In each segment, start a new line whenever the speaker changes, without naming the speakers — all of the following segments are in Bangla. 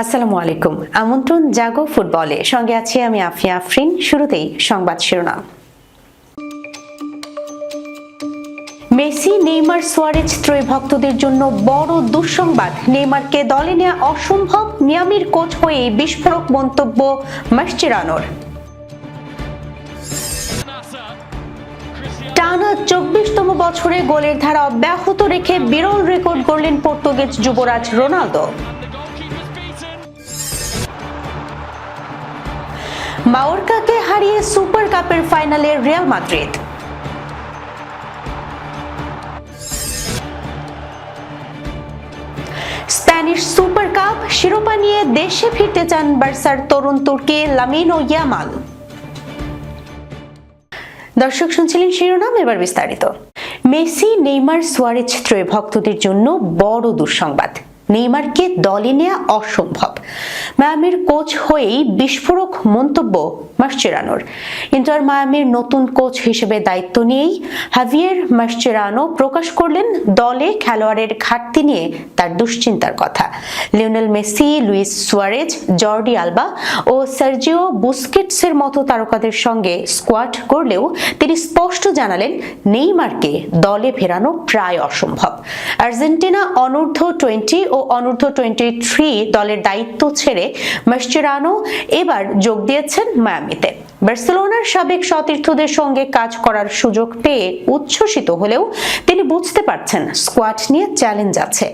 আসসালামু আলাইকুম। আমন্ত্রণ জাগো ফুটবলে। সঙ্গে আছি আমি আফিয়া আফরিন। শুরুতেই সংবাদ শিরোনাম। মেসি, নেইমার, সোয়ারেজ ত্রয় ভক্তদের জন্য বড় দুঃসংবাদ। নেইমারকে দলে নেওয়া অসম্ভব মিয়ামির কোচ হয়ে বিস্ফোরক মন্তব্য মাসচিরানোর টানা চব্বিশতম বছরে গোলের ধারা অব্যাহত রেখে বিরল রেকর্ড গড়লেন পর্তুগিজ যুবরাজ রোনালদো। মাওরকাকে হারিয়ে সুপার কাপের ফাইনালে Real Madrid. Spanish super cup শিরোপা নিয়ে দেশে ফিরতে চান বার্সার তরুণ তুর্কি লামিনো ইয়ামাল। দর্শক, শুনছিলেন শিরোনাম, এবার বিস্তারিত। মেসি, নেইমার, সোয়ারেজ ত্রয় ভক্তদের জন্য বড় দুঃসংবাদ। নেইমারকে দলে নেওয়া অসম্ভব। মায়ামির কোচ হয়েই বিস্ফোরক মন্তব্য মাসচেরানোর। ইন্টার মায়ামির নতুন কোচ হিসেবে দায়িত্ব নিয়েই হাভিয়ের মাসচেরানো প্রকাশ করলেন দলে খেলোয়াড়ের ঘাটতি নিয়ে তার দুশ্চিন্তার কথা। Lionel Messi, Luis Suarez, Jordi Alba ও সার্জিও বুস্কেটসের মতো তারকাদের সঙ্গে স্কোয়াড করলেও তিনি স্পষ্ট জানালেন নেইমারকে দলে ফেরানো প্রায় অসম্ভব। আর্জেন্টিনা অনূর্ধ্ব টোয়েন্টি ও অনূর্ধ্ব টোয়েন্টি থ্রি দলের দায়িত্ব ছেড়ে মাসচেরানো এবার যোগ দিয়েছেন মায়ামিতে বার্সেলোনার সাবেক সতীর্থদের সঙ্গে কাজ করার সুযোগ পেয়ে উচ্ছ্বসিত হলেও তিনি বুঝতে পারছেন স্কোয়াড নিয়ে চ্যালেঞ্জ আছে।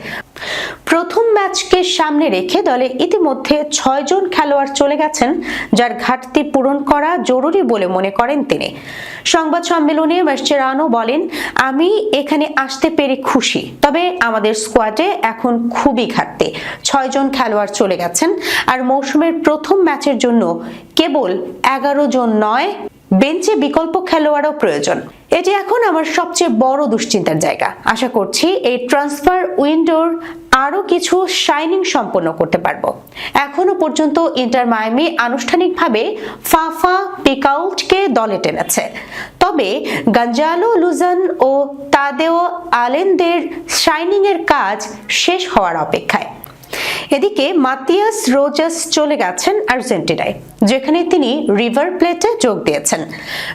প্রথম ম্যাচকে সামনে রেখে দলে ইতিমধ্যে ছয়জন খেলোয়াড় চলে গেছেন, যার ঘাটতি পূরণ করা জরুরি বলে মনে করেন তিনি। সংবাদ সম্মেলনে মাসচেরানো বলেন, আমি এখানে আসতে পেরে খুশি, তবে আমাদের স্কোয়াডে এখন খুবই ঘাটতি। ছয়জন খেলোয়াড় চলে গেছেন, আর মৌসুমের প্রথম ম্যাচের জন্য কেবল এগারো জন নয়, বেঞ্চে বিকল্প খেলোয়াড়ও প্রয়োজন। এটি এখন আমার সবচেয়ে বড় দুশ্চিন্তার জায়গা। আশা করছি এই ট্রান্সফার উইন্ডোর আরও কিছু শাইনিং সম্পন্ন করতে পারব। এখনও পর্যন্ত ইন্টার মায়ামি আনুষ্ঠানিকভাবে ফাফা পিকাউটকে দলে টেনেছে। তবে গঞ্জালো লুজান ও তাদেও আলেনদের শাইনিং এর কাজ শেষ হওয়ার অপেক্ষায়। এদিকে মাতিয়াস রোজাস চলে গেছেন আর্জেন্টিনায়, যেখানে তিনি রিভার প্লেটে যোগ দিয়েছেন।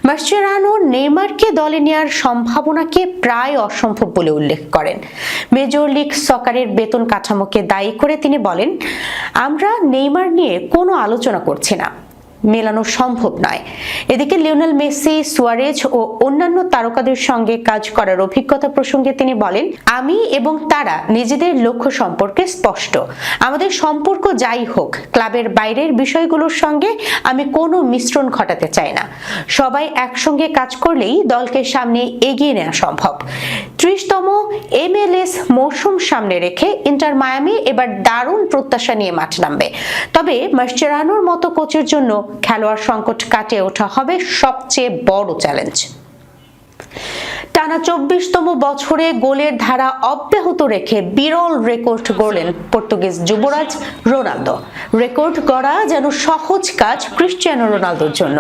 মাসচেরানো নেইমারকে দলে নেওয়ার সম্ভাবনাকে প্রায় অসম্ভব বলে উল্লেখ করেন। মেজর লিগ সকারের বেতন কাঠামোকে দায়ী করে তিনি বলেন, আমরা নেইমার নিয়ে কোনো আলোচনা করছি না। মেলানো সম্ভব নয়। এদিকে লিওনেল মেসি, সুয়ারেজ ও অন্যান্য তারকাদের সঙ্গে কাজ করার অভিজ্ঞতা প্রসঙ্গে তিনি বলেন, আমি এবং তারা নিজেদের লক্ষ্য সম্পর্কে স্পষ্ট। আমাদের সম্পর্ক যাই হোক, ক্লাবের বাইরের বিষয়গুলোর সঙ্গে আমি কোনো মিশ্রণ ঘটাতে চাই না। সবাই একসঙ্গে কাজ করলেই দলকে সামনে এগিয়ে নেওয়া সম্ভব। ত্রিশতম এস মৌসুম সামনে রেখে ইন্টার মায়ামি এবার দারুণ প্রত্যাশা নিয়ে মাঠ নামবে। তবে মাসচেরানোর মতো কোচের জন্য খেলোয়াড় সংকট কাটিয়ে ওঠা হবে সবচেয়ে বড় চ্যালেঞ্জ। টানা চব্বিশতম বছরে গোলের ধারা অব্যাহত রেখে বিরল রেকর্ড গড়লেন পর্তুগিজ যুবরাজ রোনালদো। রেকর্ড গড়া যেন সহজ কাজ ক্রিশ্চিয়ানো রোনালদোর জন্য।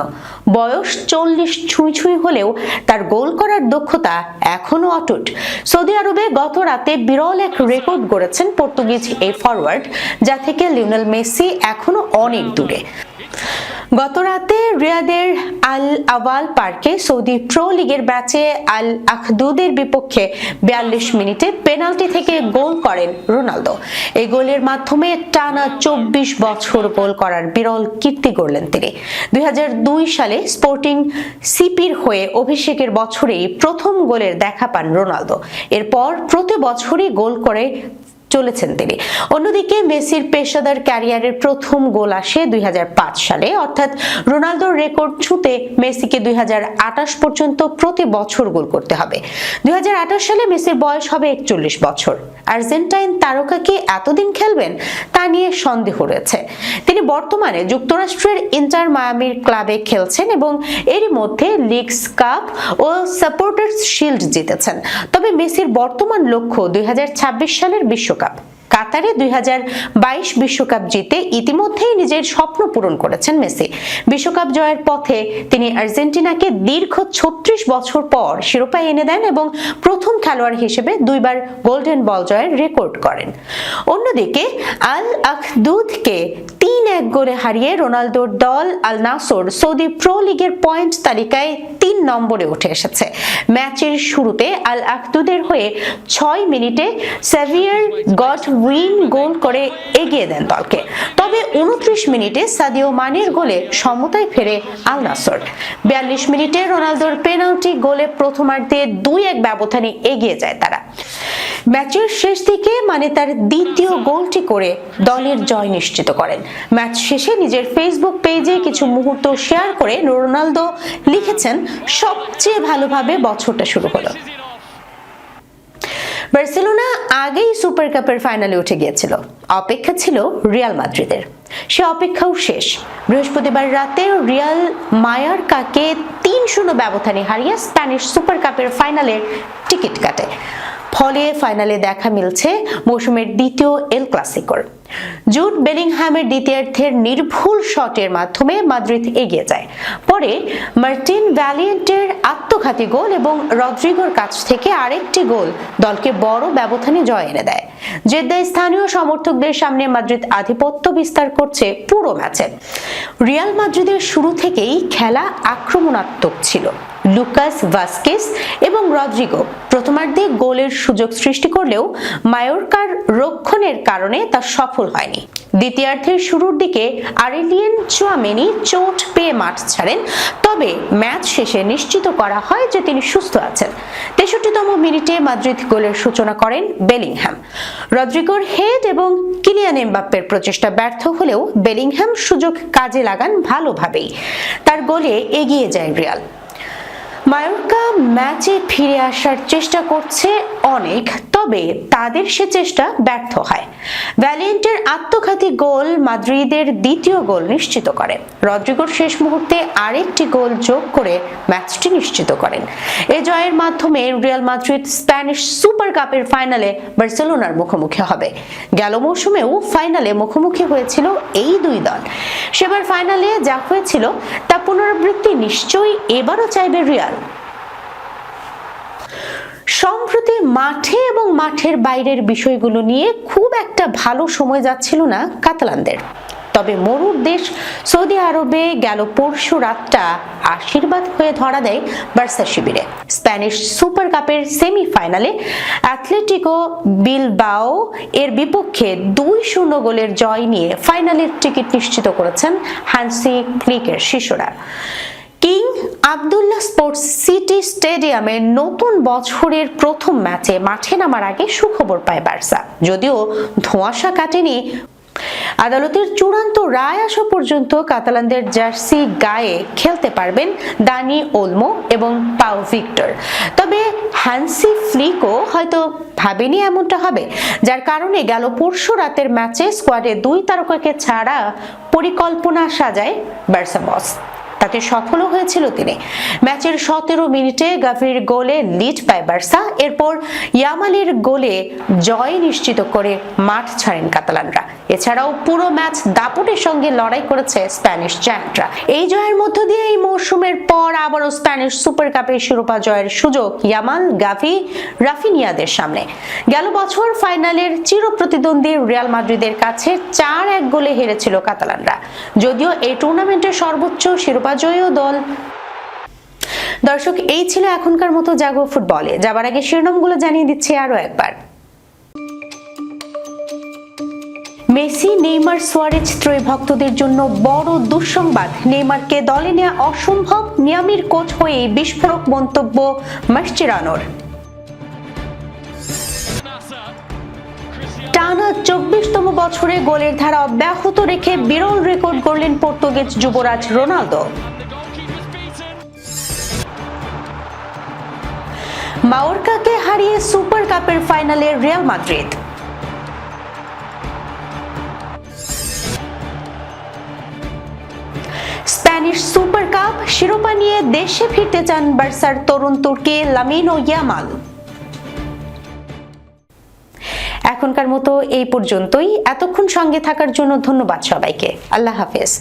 বয়স চল্লিশ ছুঁই ছুঁই হলেও তার গোল করার দক্ষতা এখনও অটুট। সৌদি আরবে গত রাতে বিরল এক রেকর্ড গড়েছেন পর্তুগিজ এই ফরওয়ার্ড যা থেকে লিওনেল মেসি এখনও অনেক দূরে। গত রাতে রিয়াদের আল আওয়াল পার্কে সৌদি প্রো লিগের ম্যাচে আল আখদুদের বিপক্ষে বিয়াল্লিশ মিনিটে পেনাল্টি থেকে গোল করেন রোনালদো। এই গোলের মাধ্যমে টানা চব্বিশ বছর গোল করার বিরল কীর্তি গড়লেন তিনি। দুই হাজার দুই সালে স্পোর্টিং সিপির হয়ে অভিষেকের বছরেই প্রথম গোলের দেখা পান রোনালদো। এরপর প্রতি বছরই গোল করে চলেছেন তিনি। অন্যদিকে মেসির পেশাদার ক্যারিয়ারের প্রথম গোল আসে দুই হাজার পাঁচ সালে। অর্থাৎ রোনালদোর রেকর্ড ছুঁতে মেসিকে দুই হাজার আঠাশ পর্যন্ত প্রতি বছর গোল করতে হবে। দুই হাজার আঠাশ সালে মেসির বয়স হবে একচল্লিশ বছর। আর্জেন্টাইন তারকা কি এতদিন খেলবেন তা নিয়ে সন্দেহ রয়েছে। তিনি বর্তমানে যুক্তরাষ্ট্রের ইন্টার মায়ামির ক্লাবে খেলছেন এবং এরই মধ্যে লিগস কাপ ও সাপোর্টার্স শিল্ড জিতেছেন। তবে মেসির বর্তমান লক্ষ্য দুই হাজার ছাব্বিশ সালের বিশ্বকাপ। up. কাতারে দুই বিশ্বকাপ জিতে ইতিমধ্যেই নিজের স্বপ্ন পূরণ করেছেন মেসি। বিশ্বকাপ জয়ের পথে তিনি আর্জেন্টিনাকে দীর্ঘ ছত্রিশ বছর পর শিরোপা এনে দেন এবং প্রথম খেলোয়াড় হিসেবে দুইবার গোল্ডেন বল জয়ের রেকর্ড করেন। অন্যদিকে আল আখদুদকে তিন এক গোলে হারিয়ে রোনালদোর দল আল নাসর সৌদি প্রো লিগের পয়েন্ট তালিকায় তিন নম্বরে উঠে এসেছে। ম্যাচের শুরুতে আল আখদুদের হয়ে ছয় মিনিটে সেভিয়ার গট উইন গোল করে এগিয়ে দেন দলকে। তবে উনত্রিশ মিনিটে সাদিও মানের গোলে সমতায় ফেরে আল নাসর। বিয়াল্লিশ মিনিটে রোনালদোর পেনাল্টি গোলে প্রথমার্ধে দুই এক ব্যবধানে এগিয়ে যায় তারা। ম্যাচের শেষ দিকে মানে তার দ্বিতীয় গোলটি করে দলের জয় নিশ্চিত করেন। ম্যাচ শেষে নিজের ফেসবুক পেজে কিছু মুহূর্ত শেয়ার করে রোনালদো লিখেছেন, সবচেয়ে ভালোভাবে বছরটা শুরু হলো। বার্সেলোনা আগেই সুপার কাপের ফাইনালে উঠে গিয়েছিল। অপেক্ষা ছিল রিয়াল মাদ্রিদের। সে অপেক্ষাও শেষ। বৃহস্পতিবার রাতে রিয়াল মায়ার কাকে তিন শূন্য ব্যবধানে হারিয়ে স্প্যানিশ সুপার কাপের ফাইনালের টিকিট কাটে। ফলে ফাইনালে দেখা মিলছে মৌসুমের দ্বিতীয় এল ক্লাসিকোর। জুট বেলিংহ্যামের দ্বিতীয়ার্ধের নির্ভুল শটের মাধ্যমে মাদ্রিদ এগিয়ে যায়। পরে মার্টিন ভ্যালিয়েন্টের আত্মঘাতী গোল এবং রদ্রিগোর কাছ থেকে আরেকটি গোল দলকে বড় ব্যবধানে জয় এনে দেয়। জেদ্দায় স্থানীয় সমর্থকদের সামনে মাদ্রিদ আধিপত্য বিস্তার করছে পুরো ম্যাচে। রিয়াল মাদ্রিদের শুরু থেকেই খেলা আক্রমণাত্মক ছিল। লুকাস ভাস্কেস এবং রদ্রিগো প্রথমার্ধে গোলের সুযোগ সৃষ্টি করলেও মায়োরকার রক্ষণের কারণে তা সফল হয়নি। দ্বিতীয়ার্ধের শুরুর দিকে আরেলিয়েন চুয়ামেনি চোট পেয়ে মাঠ ছাড়েন, তবে ম্যাচ শেষে নিশ্চিত করা হয় যে তিনি সুস্থ আছেন। তেষট্টিতম মিনিটে মাদ্রিদ গোলের সূচনা করেন বেলিংহ্যাম রদ্রিগোর হেড এবং কিলিয়ান এমবাপ্পের প্রচেষ্টা ব্যর্থ হলেও বেলিংহ্যাম সুযোগ কাজে লাগান ভালোভাবেই। তার গোলে এগিয়ে যায় রিয়াল। মায়োরকা ম্যাচে ফিরে আসার চেষ্টা করছে অনেক তবে তাদের সে চেষ্টা ব্যর্থ হয়। ভ্যালিয়েন্টের আত্মঘাতী গোল মাদ্রিদের দ্বিতীয় গোল নিশ্চিত করে। রদ্রিগোর শেষ মুহূর্তে আরেকটি গোল যোগ করে ম্যাচটি নিশ্চিত করেন। এ জয়ের মাধ্যমে রিয়াল মাদ্রিদ স্প্যানিশ সুপার কাপের ফাইনালে বার্সেলোনার মুখোমুখি হবে। গেল মৌসুমেও ফাইনালে মুখোমুখি হয়েছিল এই দুই দল। সেবার ফাইনালে যা হয়েছিল তা পুনরাবৃত্তি নিশ্চয়ই এবারও চাইবে রিয়াল। সম্প্রতি মাঠে এবং মাঠের বাইরের বিষয়গুলো নিয়ে খুব একটা ভালো সময় যাচ্ছিল না কাতালানদের। তবে মরুর দেশ সৌদি আরবে গেল পরশু রাতটা আশীর্বাদ হয়ে ধরা দেয় বার্সা শিবিরে। স্প্যানিশ সুপার কাপের সেমিফাইনালে অ্যাথলেটিকো বিলবাও এর বিপক্ষে দুই শূন্য গোলের জয় নিয়ে ফাইনালের টিকিট নিশ্চিত করেছেন হ্যান্সি ক্লিকের শিশুরা। কিং আবদুল্লাহ স্পোর্টস সিটি স্টেডিয়ামে নতুন বছরের প্রথম ম্যাচে মাঠে নামার আগে সুখবর পায় বার্সা। যদিও ধোঁয়াশা কাটেনি। আদালতের চূড়ান্ত রায় আসা পর্যন্ত কাতালানদের জার্সি গায়ে খেলতে পারবেন দানি ওলমো এবং পাও ভিক্টর। তবে হ্যান্সি ফ্লিকও হয়তো ভাবেনি এমনটা হবে, যার কারণে গেল পরশু রাতের ম্যাচে স্কোয়াডে দুই তারকাকে ছাড়া পরিকল্পনা সাজায় বার্সা বস। তাতে সফলও হয়েছিল তিনি। ম্যাচের সতেরো মিনিটে গাভির গোলে লিড পায় বার্সা। এরপর ইয়ামালির গোলে জয় নিশ্চিত করে মাঠ ছাড়েন কাতালানরা। এছাড়াও পুরো ম্যাচ দাপটের সঙ্গে লড়াই করেছে স্প্যানিশ জায়ান্টরা। এই জয়ের মধ্য দিয়ে এই মৌসুমের পর আবারও স্প্যানিশ সুপার কাপের শিরোপা জয়ের সুযোগ ইয়ামাল গাভি রাফিনিয়াদের সামনে। গেল বছর ফাইনালের চির প্রতিদ্বন্দ্বী রিয়াল মাদ্রিদের কাছে চার এক গোলে হেরেছিল কাতালানরা। যদিও এই টুর্নামেন্টের সর্বোচ্চ শিরোপা জয়ীয় দল। দর্শক, এই ছিল এখনকার মতো জাগো ফুটবলে। যাবার আগে শিরোনামগুলো জানিয়ে দিচ্ছি আরও একবার। মেসি, নেইমার, সোয়ারেজ ত্রয়ী ভক্তদের জন্য বড় দুঃসংবাদ। নেইমারকে দলে নেওয়া অসম্ভব। নিয়ামির কোচ হয়ে বিস্ফোরক মন্তব্য মাসচেরানোর। টানা চব্বিশতম বছরে গোলের ধারা অব্যাহত রেখে বিরল রেকর্ড গড়লেন পর্তুগিজ যুবরাজ রোনালদো। মাওরকাকে হারিয়ে সুপার কাপের ফাইনালে Real Madrid. Spanish super cup শিরোপা নিয়ে দেশে ফিরতে চান বার্সার তরুণ তুর্কি লামিনো ইয়ামাল। এখনকার মতো এই পর্যন্তই। এতক্ষণ সঙ্গে থাকার জন্য ধন্যবাদ সবাইকে। আল্লাহ হাফেজ।